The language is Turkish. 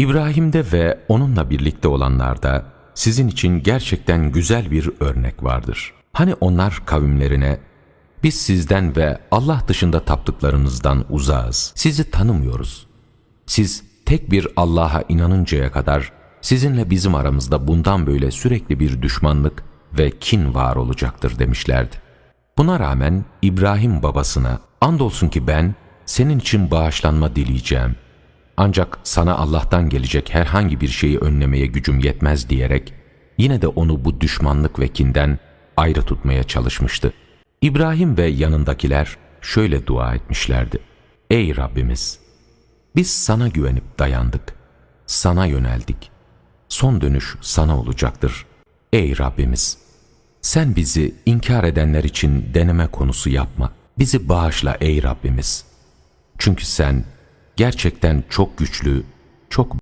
İbrahim'de ve onunla birlikte olanlarda sizin için gerçekten güzel bir örnek vardır. Hani onlar kavimlerine biz sizden ve Allah dışında taptıklarınızdan uzağız. Sizi tanımıyoruz. Siz tek bir Allah'a inanıncaya kadar sizinle bizim aramızda bundan böyle sürekli bir düşmanlık ve kin var olacaktır demişlerdi. Buna rağmen İbrahim babasına andolsun ki ben senin için bağışlanma dileyeceğim. Ancak sana Allah'tan gelecek herhangi bir şeyi önlemeye gücüm yetmez diyerek yine de onu bu düşmanlık ve kinden ayrı tutmaya çalışmıştı. İbrahim ve yanındakiler şöyle dua etmişlerdi. Ey Rabbimiz! Biz sana güvenip dayandık. Sana yöneldik. Son dönüş sana olacaktır. Ey Rabbimiz! Sen bizi inkar edenler için deneme konusu yapma. Bizi bağışla ey Rabbimiz. Çünkü sen gerçekten çok güçlü, çok